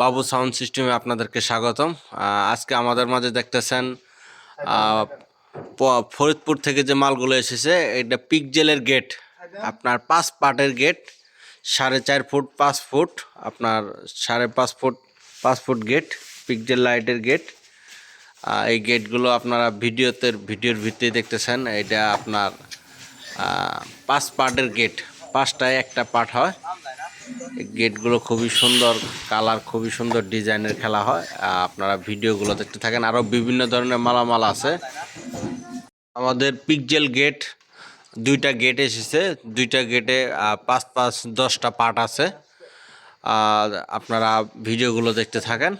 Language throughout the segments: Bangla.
বাবু সাউন্ড সিস্টেমে আপনাদেরকে স্বাগতম। আজকে আমাদের মাঝে দেখতেছেন ফরিদপুর থেকে যে মালগুলো এসেছে, এটা পিকজেলের গেট। আপনার পাঁচ পাটের গেট, সাড়ে চার ফুট পাঁচ ফুট, আপনার সাড়ে পাঁচ ফুট পাঁচ ফুট গেট, পিকজেল লাইটের গেট। এই গেটগুলো আপনারা ভিডিওতে, ভিডিওর ভিত্তিতে দেখতেছেন, এটা আপনার পাঁচ পার্টের গেট। পাঁচটায় একটা পার্ট হয়। গেটগুলো খুবই সুন্দর, কালার খুবই সুন্দর, ডিজাইনের খেলা হয়। আপনারা ভিডিওগুলো দেখতে থাকেন। আরও বিভিন্ন ধরনের মালামাল আছে। আমাদের পিকজেল গেট, দুইটা গেট এসেছে। দুইটা গেটে পাঁচ পাঁচ, দশটা পার্ট আছে। আপনারা ভিডিওগুলো দেখতে থাকেন।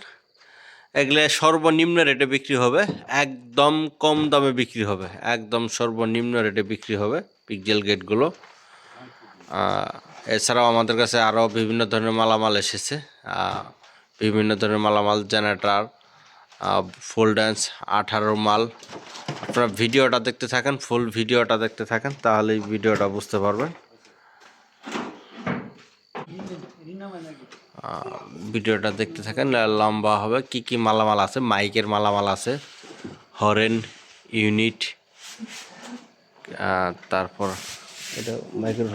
এগুলো সর্বনিম্ন রেটে বিক্রি হবে। একদম কম দামে বিক্রি হবে। একদম সর্বনিম্ন রেটে বিক্রি হবে পিকজেল গেটগুলো। এছাড়াও আমাদের কাছে আরও বিভিন্ন ধরনের মালামাল এসেছে বিভিন্ন ধরনের মালামাল, জেনারেটার ফুল ড্যান্স, আঠারো মাল। আপনারা ভিডিওটা দেখতে থাকেন, ফুল ভিডিওটা দেখতে থাকেন, তাহলেই ভিডিওটা বুঝতে পারবেন। ভিডিওটা দেখতে থাকেন, লম্বা হবে। কি কি মালামাল আছে? মাইকের মালামাল আছে, হরেন, ইউনিট তারপর এটা মাইকের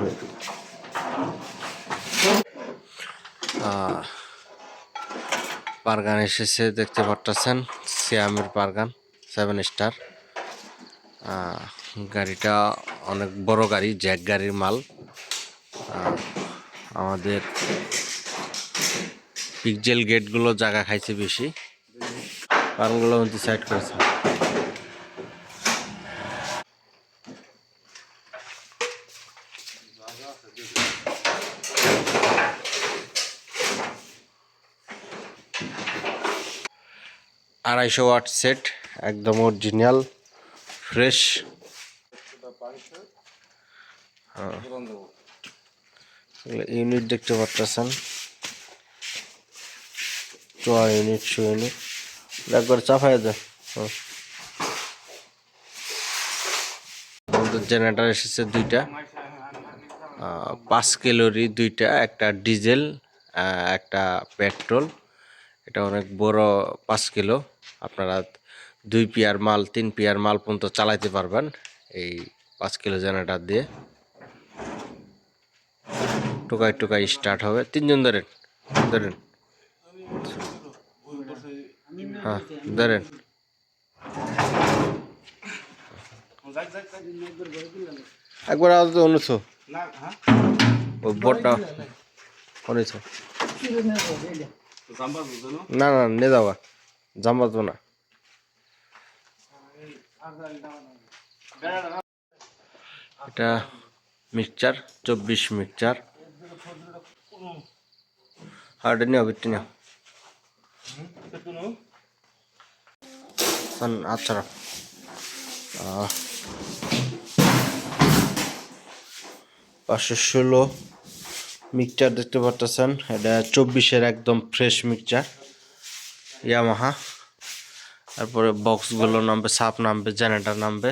পারগান এসেছে, দেখতে পারতেছেন, সিয়ামের পারগান সেভেন স্টার গাড়িটা অনেক বড় গাড়ি, জ্যাক গাড়ির মাল। আমাদের পিকজেল গেটগুলো জায়গা খাইছে বেশি। পারগুলো সাইড করেছে। আড়াইশো ওয়াট সেট, একদম অরিজিনাল, ফ্রেশ। ইউনিট দেখতে পাচ্ছেন ইউনিট শু ইউনিট একবার চাপাই দেয়। আমাদের জেনারেটার এসেছে দুইটা। পাঁচ কিলোরই দুইটা, একটা ডিজেল একটা পেট্রোল এটা অনেক বড় পাঁচ কিলো আপনারা দুই পিয়ার মাল তিন পিয়ার মাল পর্যন্ত চালাইতে পারবেন এই পাঁচ কিলো জেনারেটার দিয়ে। টোকাই টোকাই স্টার্ট হবে। তিনজন ধরেন ধরেন। হ্যাঁ ধরেন। একবার আজ অনুছো ওই বোটটা অনুছো না না নে যাওয়া জামাতো না এটা মিক্সচার, চব্বিশ মিক্সচার। হার্ডে নিও নিও। আচ্ছা। পাঁচশো ষোলো মিক্সচার দেখতে পারতেছেন। এটা চব্বিশের একদম ফ্রেশ মিক্সচার। ইয়ামাহা তারপরে বক্সগুলো নামবে, সাপ নামবে জেনারেটার নামবে।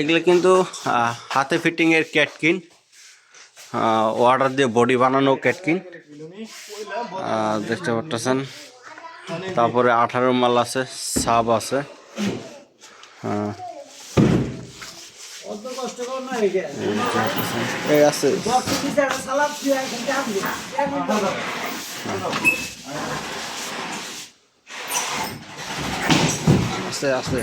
এগুলো কিন্তু হাতে ফিটিংয়ের ক্যাটকিন। অর্ডার দিয়ে বডি বানানো ক্যাটকিন। দেখতে পারতেছেন তারপরে আঠারো মাল আছে সাব আছে। হ্যাঁ এই আছে। আছে আছে।